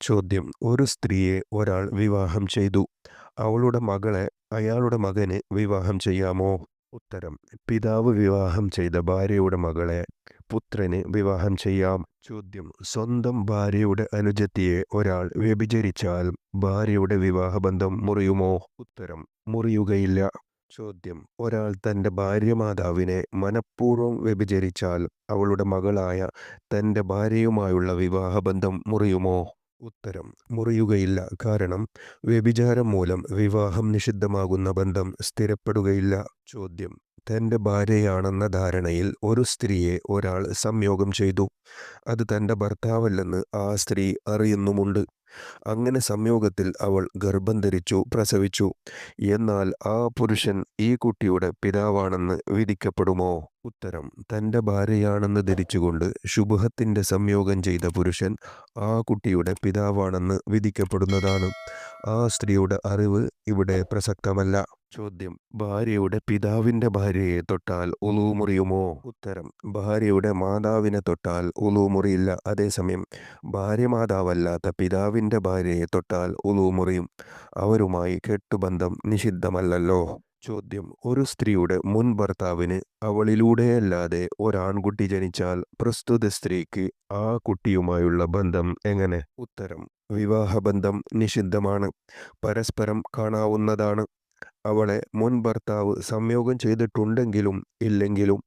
ചോദ്യം. ഒരു സ്ത്രീയെ ഒരാൾ വിവാഹം ചെയ്തു. അവളുടെ മകളെ അയാളുടെ മകന് വിവാഹം ചെയ്യാമോ? ഉത്തരം. പിതാവ് വിവാഹം ചെയ്ത ഭാര്യയുടെ മകളെ പുത്രന് വിവാഹം ചെയ്യാം. ചോദ്യം. സ്വന്തം ഭാര്യയുടെ അനുജത്തിയെ ഒരാൾ വ്യഭിചരിച്ചാൽ ഭാര്യയുടെ വിവാഹബന്ധം മുറിയുമോ? ഉത്തരം. മുറിയുകയില്ല. ചോദ്യം. ഒരാൾ തന്റെ ഭാര്യമാതാവിനെ മനഃപൂർവം വ്യഭിചരിച്ചാൽ അവളുടെ മകളായ തന്റെ ഭാര്യയുമായുള്ള വിവാഹബന്ധം മുറിയുമോ? ഉത്തരം മുറിയുകയില്ല. കാരണം വ്യഭിചാരം മൂലം വിവാഹം നിഷിദ്ധമാകുന്ന ബന്ധം സ്ഥിരപ്പെടുകയില്ല. ചോദ്യം. തന്റെ ഭാര്യയാണെന്ന ധാരണയിൽ ഒരു സ്ത്രീയെ ഒരാൾ സംയോഗം ചെയ്തു. അത് തന്റെ ഭർത്താവല്ലെന്ന് ആ സ്ത്രീ അറിയുന്നുമുണ്ട്. അങ്ങനെ സംയോഗത്തിൽ അവൾ ഗർഭം ധരിച്ചു പ്രസവിച്ചു. എന്നാൽ ആ പുരുഷൻ ഈ കുട്ടിയുടെ പിതാവാണെന്ന് വിധിക്കപ്പെടുമോ? ഉത്തരം തന്റെ ഭാര്യയാണെന്ന് ധരിച്ചുകൊണ്ട് ശുഭഹത്തിന്റെ സംയോഗം ചെയ്ത പുരുഷൻ ആ കുട്ടിയുടെ പിതാവാണെന്ന് വിധിക്കപ്പെടുന്നതാണ്. ആ സ്ത്രീയുടെ അറിവ് ഇവിടെ പ്രസക്തമല്ല. ചോദ്യം. ഭാര്യയുടെ പിതാവിന്റെ ഭാര്യയെ തൊട്ടാൽ ഉളു മുറിയുമോ ഉത്തരം. ഭാര്യയുടെ മാതാവിനെ തൊട്ടാൽ ഉളു മുറിയില്ല അതേസമയം ഭാര്യ മാതാവല്ലാത്ത പിതാവിന്റെ ഭാര്യയെ തൊട്ടാൽ ഉളു മുറിയും അവരുമായി കെട്ടുബന്ധം നിഷിദ്ധമല്ലല്ലോ? ചോദ്യം. ഒരു സ്ത്രീയുടെ മുൻ ഭർത്താവിന് അവളിലൂടെയല്ലാതെ ഒരാൺകുട്ടി ജനിച്ചാൽ പ്രസ്തുത സ്ത്രീക്ക് ആ കുട്ടിയുമായുള്ള ബന്ധം എങ്ങനെ? ഉത്തരം. വിവാഹബന്ധം നിഷിദ്ധമാണ്. പരസ്പരം കാണാവുന്നതാണ്. അവളെ മുൻ ഭർത്താവ് സംയോഗം ചെയ്തിട്ടുണ്ടെങ്കിലും ഇല്ലെങ്കിലും